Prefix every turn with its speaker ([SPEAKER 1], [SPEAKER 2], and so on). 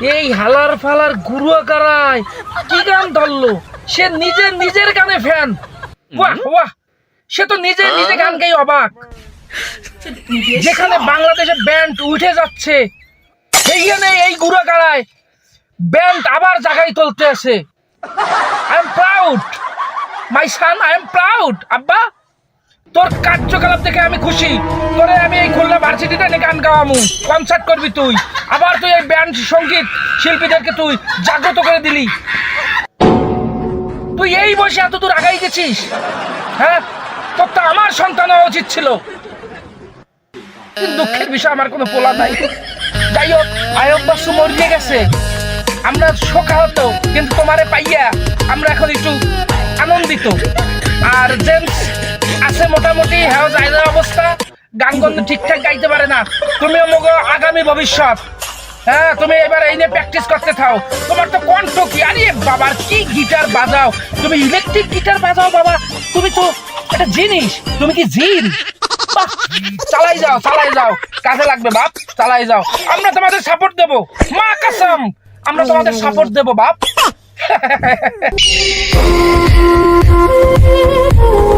[SPEAKER 1] এই হালার ফালার গুরুয়া কারায় কি গান ধরলো? সে নিজে নিজের গানে ফ্যান বাহ বাহ। সে তো নিজে নিজে গান গাই অবাক। যেখানে বাংলাদেশে ব্যান্ড উঠে যাচ্ছে সেইখানে এই গুড়া কারায় ব্যান্ড আবার জায়গায় তুলতে আছে I am proud my son I am proud আব্বা। তোর কার্যকলাপ দেখে আমি খুশি। তোরে আমি এই খুলনা ভার্সিটিতে এনে গান গাওয়ামু। কনসার্ট করবি তুই। আবার তুই এই ব্যান্ড সংগীত শিল্পীদেরকে তুই জাগ্রত করে দিলি। তুই এই বয়সে এত দূর আগাই গেছিস? হ্যাঁ? তোর তো আমার সন্তান হওয়া উচিত ছিল। দুঃখের বিষয় আমার কোনো পোলা নাই। যাই হোক আয়ব বাসু, মরিয়ে গেছে। আমরা শোকাহত, কিন্তু তোমারে পাইয়া আমরা এখন একটু আনন্দিত। আর জেমস আছে মোটামুটি হ্যাঁ জায়গার অবস্থা। গান গন্ধ ঠিকঠাক গাইতে পারে না। তুমিও মগ আগামী ভবিষ্যৎ। হ্যাঁ তুমি এবার এই নিয়ে প্র্যাকটিস করতে থাও। তোমার তো কণ্ঠ কি? আরে বাবার কি গিটার বাজাও? তুমি ইলেকট্রিক গিটার বাজাও বাবা। তুমি তো একটা জিনিস, তুমি কি জিন? চালাই যাও চালাই যাও। কাজে লাগবে বাপ, চালাই যাও। আমরা তোমাদের সাপোর্ট দেব। মা কাসম, আমরা তোমাদের সাপোর্ট দেব বাপ।